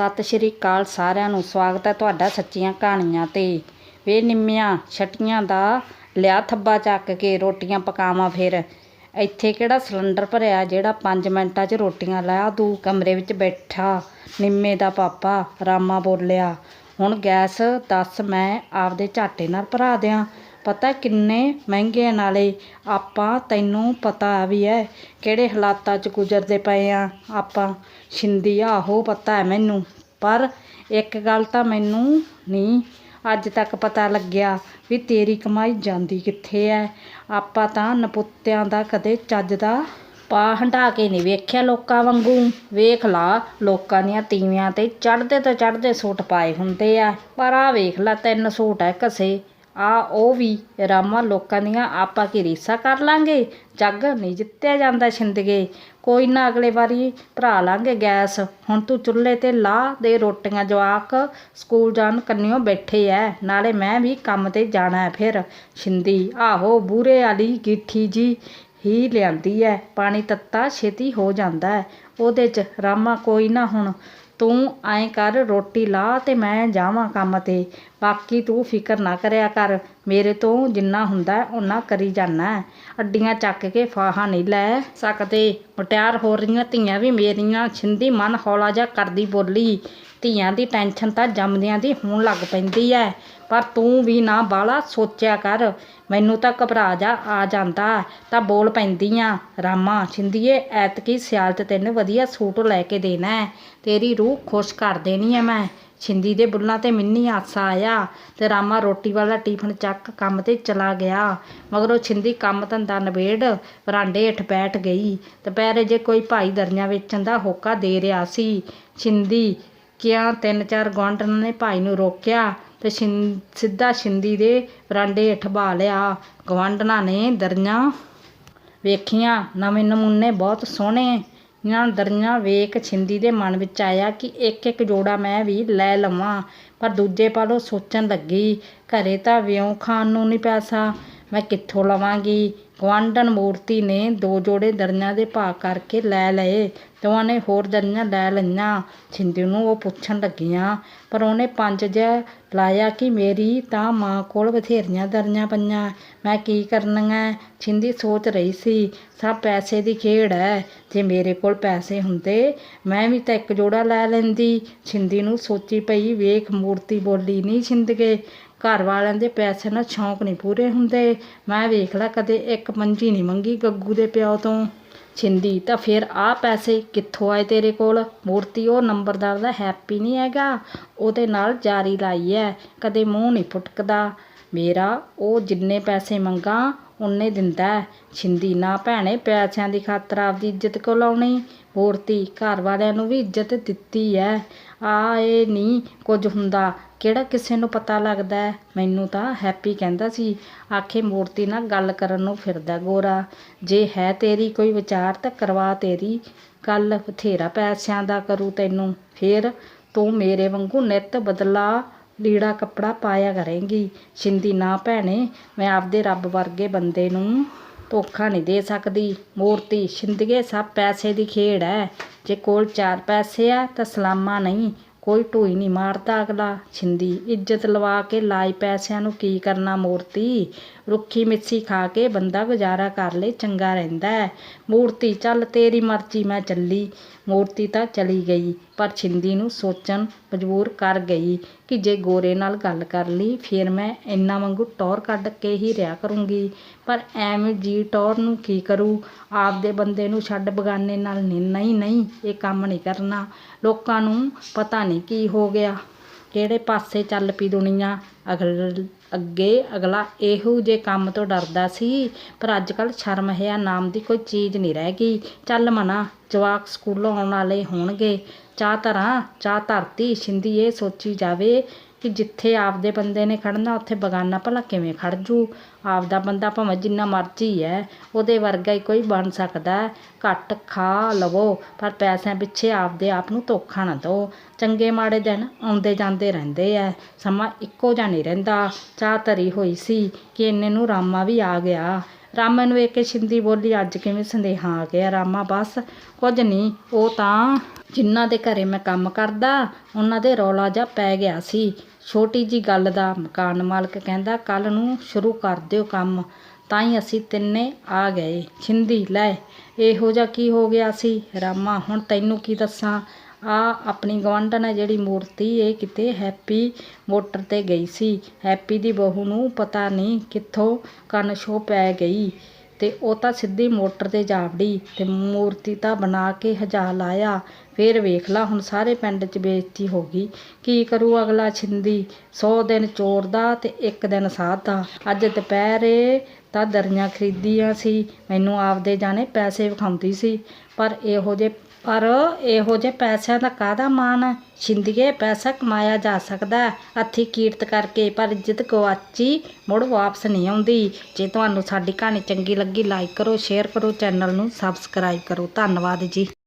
ਸਤਿ ਸ਼੍ਰੀ ਅਕਾਲ ਸਾਰਿਆਂ ਨੂੰ। ਸਵਾਗਤ ਹੈ ਤੁਹਾਡਾ ਸੱਚੀਆਂ ਕਹਾਣੀਆਂ ਤੇ। ਵੇ ਨਿੰਮੀਆਂ, ਛਟੀਆਂ ਦਾ ਲਿਆ ਥੱਬਾ ਚੱਕ ਕੇ ਰੋਟੀਆਂ ਪਕਾਵਾਂ ਫਿਰ। ਇੱਥੇ ਕਿਹੜਾ ਸਿਲੰਡਰ ਭਰਿਆ ਜਿਹੜਾ 5 ਮਿੰਟਾਂ 'ਚ ਰੋਟੀਆਂ ਲਾ ਦੂ ਕਮਰੇ ਵਿੱਚ ਬੈਠਾ ਨਿੰਮੇ ਦਾ ਪਾਪਾ, ਰਾਮਾ ਬੋਲਿਆ, ਹੁਣ ਗੈਸ ਦੱਸ, ਮੈਂ ਆਪਦੇ ਝਾਟੇ ਨਾਲ ਭਰਾ ਦਿਆਂ। ਪਤਾ ਕਿੰਨੇ ਮਹਿੰਗੇ ਨਾਲੇ ਆਪਾਂ, ਤੈਨੂੰ ਪਤਾ ਵੀ ਹੈ ਕਿਹੜੇ ਹਾਲਾਤਾਂ 'ਚ ਗੁਜ਼ਰਦੇ ਪਏ ਹਾਂ ਆਪਾਂ। ਛਿੰਦੀ ਆਹੋ ਪਤਾ ਹੈ ਮੈਨੂੰ। ਪਰ ਇੱਕ ਗੱਲ ਤਾਂ ਮੈਨੂੰ ਨਹੀਂ ਅੱਜ ਤੱਕ ਪਤਾ ਲੱਗਿਆ ਵੀ ਤੇਰੀ ਕਮਾਈ ਜਾਂਦੀ ਕਿੱਥੇ ਹੈ ਆਪਾਂ ਤਾਂ ਨਪੁੱਤਿਆਂ ਦਾ ਕਦੇ ਚੱਜ ਦਾ ਪਾ ਹੰਢਾ ਕੇ ਨਹੀਂ ਵੇਖਿਆ ਲੋਕਾਂ ਵਾਂਗੂ। ਵੇਖ ਲਾ, ਲੋਕਾਂ ਦੀਆਂ ਤੀਵੀਆਂ ਤੇ ਚੜ੍ਹਦੇ ਤੋਂ ਚੜ੍ਹਦੇ ਸੂਟ ਪਾਏ ਹੁੰਦੇ ਆ। ਪਰ ਆ ਵੇਖ ਲਾ, ਤਿੰਨ ਸੂਟ ਐ ਘਸੇ ਆ ਉਹ ਵੀ ਰਾਮਾਂ ਲੋਕਾਂ ਦੀਆਂ ਆਪਾਂ ਕੀ ਰੀਸਾਂ ਕਰ ਲਾਂਗੇ? ਜੱਗ ਨਹੀਂ ਜਿੱਤਿਆ ਜਾਂਦਾ ਛਿੰਦਗੇ। ਕੋਈ ਨਾ ਅਗਲੇ ਵਾਰੀ ਭਰਾ ਲਾਂਗੇ ਗੈਸ। ਹੁਣ ਤੂੰ ਚੁੱਲ੍ਹੇ ਤੇ ਲਾ ਦੇ ਰੋਟੀਆਂ, ਜਵਾਕ। ਸਕੂਲ ਜਾਣ ਕੰਨਿਓ ਬੈਠੇ ਐ। ਨਾਲੇ ਮੈਂ ਵੀ ਕੰਮ ਤੇ ਜਾਣਾ ਫਿਰ। ਛਿੰਦੀ, ਆਹੋ ਬੂਰੇ ਵਾਲੀ ਗਿੱਠੀ ਜੀ ਹੀ ਲਿਆਂਦੀ ਐ। ਪਾਣੀ ਤੱਤਾ ਛੇਤੀ ਹੋ ਜਾਂਦਾ ਹੈ ਉਹਦੇ 'ਚ ਰਾਮਾ ਕੋਈ ਨਾ ਹੁਣ ਤੂੰ ਐਂ ਕਰ, ਰੋਟੀ ਲਾਹ ਤੇ ਮੈਂ ਜਾਵਾਂ ਕੰਮ ਤੇ। ਬਾਕੀ ਤੂੰ ਫਿਕਰ ਨਾ ਕਰਿਆ ਕਰ। ਮੇਰੇ ਤੋਂ ਜਿੰਨਾ ਹੁੰਦਾ, ਓਨਾ ਕਰੀ ਜਾਂਦਾ ਅੱਡੀਆਂ ਚੱਕ ਕੇ ਫਾਹਾ ਨਹੀਂ ਲੈ ਸਕਦੇ। ਮੁਟਿਆਰ ਹੋ ਰਹੀਆਂ ਧੀਆਂ ਵੀ ਮੇਰੀਆਂ। ਛਿੰਦੀ ਮਨ ਹੌਲਾ ਜਿਹਾ ਕਰਦੀ ਬੋਲੀ। ਧੀਆਂ ਦੀ ਟੈਨਸ਼ਨ ਤਾਂ ਜੰਮਦਿਆਂ ਦੀ ਹੋਣ ਲੱਗ ਪੈਂਦੀ ਐ। ਪਰ ਤੂੰ ਵੀ ਨਾ ਬਾਹਲਾ ਸੋਚਿਆ ਕਰ। ਮੈਨੂੰ ਤਾਂ ਘਬਰਾ ਜਾ ਆ ਜਾਂਦਾ ਤਾਂ ਬੋਲ ਪੈਂਦੀ ਪੈਂਦੀਆਂ। ਰਾਮਾ, ਛਿੰਦੀਏ, ਐਤਕੀ ਸਿਆਲ 'ਚ ਤੈਨੂੰ ਵਧੀਆ ਸੂਟ ਲੈ ਕੇ ਦੇਣਾ। ਤੇਰੀ ਰੂਹ ਖੁਸ਼ ਕਰ ਦੇਣੀ ਹੈ ਮੈਂ। ਛਿੰਦੀ ਦੇ ਬੁੱਲਾਂ ਤੇ ਮਿੰਨੀ ਆਸਾ ਆਇਆ ਤੇ ਰਾਮਾ ਰੋਟੀ ਵਾਲਾ ਟਿਫਨ ਚੱਕ ਕੰਮ ਤੇ ਚਲਾ ਗਿਆ। ਮਗਰੋਂ ਛਿੰਦੀ ਕੰਮ ਧੰਦਾ ਨਵੇੜ ਵਰਾਂਡੇ ਹੇਠ ਬੈਠ ਗਈ। ਦੁਪਹਿਰੇ ਜੇ ਕੋਈ ਭਾਈ ਦਰੀਆਂ ਵੇਚਣ ਦਾ ਹੋਕਾ ਦੇ ਰਿਹਾ ਸੀ, ਛਿੰਦੀ ਕਿਆ ਤਿੰਨ ਚਾਰ ਗੁਆਂਢਣਾਂ ਨੇ ਭਾਈ ਨੂੰ ਰੋਕਿਆ ਤੇ ਛਿੰ, ਸਿੱਧਾ ਛਿੰਦੀ ਦੇ ਵਰਾਂਡੇ ਹੇਠ ਬਾ ਲਿਆ। ਗੁਆਂਢਣਾਂ ਨੇ ਦਰੀਆਂ ਵੇਖੀਆਂ, ਨਵੇਂ ਨਮੂਨੇ ਬਹੁਤ ਸੋਹਣੇ ਆਂ ਦਰੀਆਂ ਵੇਖ ਛਿੰਦੀ ਦੇ ਮਨ ਵਿੱਚ ਆਇਆ ਕਿ ਇੱਕ ਇੱਕ ਜੋੜਾ ਮੈਂ ਵੀ ਲੈ ਲਵਾਂ। ਪਰ ਦੂਜੇ ਪਾਲੋਂ ਸੋਚਣ ਲੱਗੀ, ਘਰੇ ਤਾਂ ਵਿਉਂ ਖਾਣ ਨੂੰ ਨਹੀਂ ਪੈਸਾ, ਮੈਂ ਕਿੱਥੋਂ ਲਵਾਂਗੀ? ਗੁਆਂਢਣ ਮੂਰਤੀ ਨੇ ਦੋ ਜੋੜੇ ਦਰੀਆਂ ਦੇ ਭਾਅ ਕਰਕੇ ਲੈ ਲਏ। ਦੋਵਾਂ ਨੇ ਹੋਰ ਦਰੀਆਂ ਲੈ ਲਈਆਂ। ਛਿੰਦੀ ਨੂੰ ਉਹ ਪੁੱਛਣ ਲੱਗੀਆਂ, ਪਰ ਉਹਨੇ ਪੰਜ ਜਿਹਾ ਲਾਇਆ ਕਿ ਮੇਰੀ ਤਾਂ ਮਾਂ ਕੋਲ ਬਥੇਰੀਆਂ ਦਰੀਆਂ ਪਈਆਂ। ਮੈਂ ਕੀ ਕਰਨੀਆਂ? ਛਿੰਦੀ ਸੋਚ ਰਹੀ ਸੀ, ਸਭ ਪੈਸੇ ਦੀ ਖੇਡ ਹੈ ਜੇ ਮੇਰੇ ਕੋਲ ਪੈਸੇ ਹੁੰਦੇ, ਮੈਂ ਵੀ ਤਾਂ ਇੱਕ ਜੋੜਾ ਲੈ ਲੈਂਦੀ। ਛਿੰਦੀ ਨੂੰ ਸੋਚੀ ਪਈ, ਵੇਖ ਮੂਰਤੀ ਬੋਲੀ, ਨਹੀਂ ਛਿੰਦਗੇ, ਘਰ ਵਾਲਿਆਂ ਦੇ ਪੈਸਿਆਂ ਨਾਲ ਸ਼ੌਂਕ ਨਹੀਂ ਪੂਰੇ ਹੁੰਦੇ। ਮੈਂ ਵੇਖ ਲਾ ਕਦੇ ਇੱਕ ਮੰਜੀ ਨਹੀਂ ਮੰਗੀ, ਗੱਗੂ ਦੇ ਪਿਓ ਤੋਂ ਛਿੰਦੀ। ਤਾਂ ਫਿਰ ਆ ਪੈਸੇ ਕਿੱਥੋਂ ਆਏ ਤੇਰੇ ਕੋਲ? ਮੂਰਤੀ ਉਹ ਨੰਬਰਦਾਰ ਦਾ ਹੈਪੀ ਨਹੀਂ ਹੈਗਾ। ਉਹਦੇ ਨਾਲ ਜਾਰੀ ਲਾਈ ਹੈ ਕਦੇ ਮੂੰਹ ਨਹੀਂ ਫੁਟਕਦਾ। ਮੇਰਾ ਉਹ ਜਿੰਨੇ ਪੈਸੇ ਮੰਗਾ ਉਨੇ ਦਿੰਦਾ ਛਿੰਦੀ, ਨਾ ਭੈਣੇ, ਪੈਸਿਆਂ ਦੀ ਖਾਤਰ ਆਪਦੀ ਇੱਜ਼ਤ ਕਿਉਂ ਲਾਉਣੀ। ਮੂਰਤੀ ਘਰ ਵਾਲਿਆਂ ਨੂੰ ਵੀ ਇੱਜ਼ਤ ਦਿੱਤੀ ਹੈ ਆ ਇਹ ਨਹੀਂ ਕੁਝ ਹੁੰਦਾ। ਕਿਹੜਾ ਕਿਸੇ ਨੂੰ ਪਤਾ ਲੱਗਦਾ ਮੈਨੂੰ ਤਾਂ ਹੈਪੀ ਕਹਿੰਦਾ ਸੀ, ਆਖੇ ਮੂਰਤੀ ਨਾਲ ਗੱਲ ਕਰਨ ਨੂੰ ਫਿਰਦਾ ਗੋਰਾ। ਜੇ ਹੈ ਤੇਰੀ ਕੋਈ ਵਿਚਾਰ ਤਾਂ ਕਰਵਾ ਤੇਰੀ। ਗੱਲ ਬਥੇਰਾ ਪੈਸਿਆਂ ਦਾ ਕਰੂ ਤੈਨੂੰ। ਫਿਰ ਤੂੰ ਮੇਰੇ ਵਾਂਗੂ ਨਿੱਤ ਬਦਲਾ ਲੀੜਾ ਕੱਪੜਾ ਪਾਇਆ ਕਰੇਂਗੀ। ਛਿੰਦੀ ਨਾ ਭੈਣੇ, ਮੈਂ ਆਪਦੇ ਰੱਬ ਵਰਗੇ ਬੰਦੇ ਨੂੰ ਧੋਖਾ ਨਹੀਂ ਦੇ ਸਕਦੀ। ਮੂਰਤੀ, ਛਿੰਦਗੇ ਸਭ ਪੈਸੇ ਦੀ ਖੇਡ ਹੈ। ਜੇ ਕੋਲ ਚਾਰ ਪੈਸੇ ਆ ਤਾਂ ਸਲਾਮਾ ਨਹੀਂ। ਕੋਈ ਢੋਈ ਨਹੀਂ ਮਾਰਦਾ ਅਗਲਾ। ਛਿੰਦੀ, ਇੱਜ਼ਤ ਲਵਾ ਕੇ ਲਾਈ ਪੈਸਿਆਂ ਨੂੰ ਕੀ ਕਰਨਾ ਮੂਰਤੀ? ਰੁੱਖੀ ਮਿੱਸੀ ਖਾ ਕੇ ਬੰਦਾ ਗੁਜ਼ਾਰਾ ਕਰ ਲੇ, ਚੰਗਾ ਰਹਿੰਦਾ ਹੈ। ਮੂਰਤੀ, ਚੱਲ ਤੇਰੀ ਮਰਜ਼ੀ, ਮੈਂ ਚੱਲੀ। ਮੂਰਤੀ ਤਾਂ ਚਲੀ ਗਈ, ਪਰ ਛਿੰਦੀ ਨੂੰ ਸੋਚਣ ਮਜਬੂਰ ਕਰ ਗਈ ਕਿ ਜੇ ਗੋਰੇ ਨਾਲ ਗੱਲ ਕਰ ਲਈ, ਫਿਰ ਮੈਂ ਇੰਨਾ ਵਾਂਗੂ ਟੌਰ ਕੱਢ ਕੇ ਹੀ ਰਿਹਾ ਕਰੂੰਗੀ। ਪਰ ਐਵੇਂ ਜੀ ਟੌਰ ਨੂੰ ਕੀ ਕਰੂ? ਆਪਦੇ ਬੰਦੇ ਨੂੰ ਛੱਡ ਬਗਾਨੇ ਨਾਲ ਨਹੀਂ ਨਹੀਂ, ਇਹ ਕੰਮ ਨਹੀਂ ਕਰਨਾ। ਲੋਕਾਂ ਨੂੰ ਪਤਾ ਨਹੀਂ ਕੀ ਹੋ ਗਿਆ। ਕਿਹੜੇ ਪਾਸੇ ਚੱਲ ਪਈ ਦੁਨੀਆ? ਅਗਲ, ਅੱਗੇ ਅਗਲਾ ਇਹੋ ਜਿਹੇ ਕੰਮ ਤੋਂ ਡਰਦਾ ਸੀ। ਪਰ ਅੱਜ ਕੱਲ੍ਹ ਸ਼ਰਮ ਹਿਆ ਨਾਮ ਦੀ ਕੋਈ ਚੀਜ਼ ਨਹੀਂ ਰਹਿ ਗਈ। ਚੱਲ ਮਨਾ, ਜਵਾਕ ਸਕੂਲੋਂ ਆਉਣ ਵਾਲੇ ਹੋਣਗੇ। ਚਾਹ ਧਰਾਂ, ਚਾਹ ਧਰਤੀ, ਛਿੰਦੀ ਇਹ ਸੋਚੀ ਜਾਵੇ। ਕਿ ਜਿੱਥੇ ਆਪਦੇ ਬੰਦੇ ਨੇ ਖੜ੍ਹਨਾ ਉੱਥੇ ਬਗਾਨਾ ਭਲਾ ਕਿਵੇਂ ਖੜ੍ਹ ਜੂ? ਆਪਦਾ ਬੰਦਾ ਭਾਵੇਂ ਜਿੰਨਾ ਮਰਜ਼ੀ ਹੈ, ਉਹਦੇ ਵਰਗਾ ਹੀ ਕੋਈ ਬਣ ਸਕਦਾ ਘੱਟ ਖਾ ਲਵੋ, ਪਰ ਪੈਸਿਆਂ ਪਿੱਛੇ ਆਪਦੇ ਆਪ ਨੂੰ ਧੋਖਾ ਨਾ ਦਿਓ। ਚੰਗੇ ਮਾੜੇ ਦਿਨ ਆਉਂਦੇ ਜਾਂਦੇ ਰਹਿੰਦੇ ਹੈ ਸਮਾਂ ਇੱਕੋ ਜਿਹਾ ਨਹੀਂ ਰਹਿੰਦਾ। ਚਾਹ ਧਰੀ ਹੋਈ ਸੀ ਕਿ ਇੰਨੇ ਨੂੰ ਰਾਮਾ ਵੀ ਆ ਗਿਆ। ਰਾਮਾ ਨੂੰ ਵੇਖ ਕੇ ਛਿੰਦੀ ਬੋਲੀ, ਅੱਜ ਕਿਵੇਂ ਸੰਦੇਹਾ ਆ ਗਿਆ ਰਾਮਾ, ਬਸ ਕੁਝ ਨਹੀਂ। ਉਹ ਤਾਂ ਜਿਨ੍ਹਾਂ ਦੇ ਘਰੇ ਮੈਂ ਕੰਮ ਕਰਦਾ, ਉਹਨਾਂ ਦੇ ਰੌਲਾ ਜਿਹਾ ਪੈ ਗਿਆ ਸੀ। ਛੋਟੀ ਜੀ ਗੱਲ ਦਾ ਮਕਾਨ ਮਾਲਕ ਕਹਿੰਦਾ ਕੱਲ ਨੂੰ ਸ਼ੁਰੂ ਕਰ ਦਿਓ ਕੰਮ, ਤਾਂ ਹੀ ਅਸੀਂ ਤਿੰਨੇ ਆ ਗਏ। ਛਿੰਦੀ, ਲੈ, ਇਹੋ ਜਿਹਾ ਕੀ ਹੋ ਗਿਆ ਸੀ? ਰਾਮਾ, ਹੁਣ ਤੈਨੂੰ ਕੀ ਦੱਸਾਂ? ਆ ਆਪਣੀ ਗਵਾਂਢਣ ਹੈ ਜਿਹੜੀ ਮੂਰਤੀ, ਇਹ ਕਿਤੇ ਹੈਪੀ ਮੋਟਰ ਤੇ ਗਈ ਸੀ। ਹੈਪੀ ਦੀ ਬਹੂ ਨੂੰ ਪਤਾ ਨਹੀਂ ਕਿੱਥੋਂ ਕੰਨ ਛੋ ਪੈ ਗਈ। ਤੇ ਉਹ ਤਾਂ ਸਿੱਧੀ ਮੋਟਰ ਤੇ ਜਾ ਵੜੀ ਤੇ ਮੂਰਤੀ ਤਾਂ ਬਣਾ ਕੇ ਹਜਾ ਲਾਇਆ। ਫੇਰ ਵੇਖ ਲਾ, ਹੁਣ ਸਾਰੇ ਪਿੰਡ 'ਚ ਬੇਇੱਜ਼ਤੀ ਹੋ ਗਈ। ਕੀ ਕਰੂ ਅਗਲਾ ਛਿੰਦੀ? 100 ਦਿਨ ਚੋਰ ਦਾ ਤੇ ਇੱਕ ਦਿਨ ਸਾਧ ਦਾ। ਅੱਜ ਦੁਪਹਿਰੇ ਤਾਂ ਦਰੀਆਂ ਖਰੀਦੀਆਂ ਸੀ। ਮੈਨੂੰ ਆਪਦੇ ਜਾਣੇ ਪੈਸੇ ਵਿਖਾਉਂਦੀ ਸੀ। ਪਰ ਇਹੋ ਜੇ ਪਰ ਇਹੋ ਜੇ ਪੈਸਿਆਂ ਦਾ ਕਾਹਦਾ ਮਾਣ ਛਿੰਦੀਏ ਪੈਸਾ ਕਮਾਇਆ ਜਾ ਸਕਦਾ ਹੈ, ਹੱਥੀਂ ਕੀਰਤ ਕਰਕੇ ਪਰ ਇੱਜ਼ਤ ਗਵਾਚੀ ਮੁੜ ਵਾਪਸ ਨਹੀਂ ਆਉਂਦੀ। ਜੇ ਤੁਹਾਨੂੰ ਸਾਡੀ ਕਹਾਣੀ ਚੰਗੀ ਲੱਗੀ ਲਾਈਕ ਕਰੋ ਸ਼ੇਅਰ ਕਰੋ ਚੈਨਲ ਨੂੰ ਸਬਸਕ੍ਰਾਈਬ ਕਰੋ। ਧੰਨਵਾਦ ਜੀ।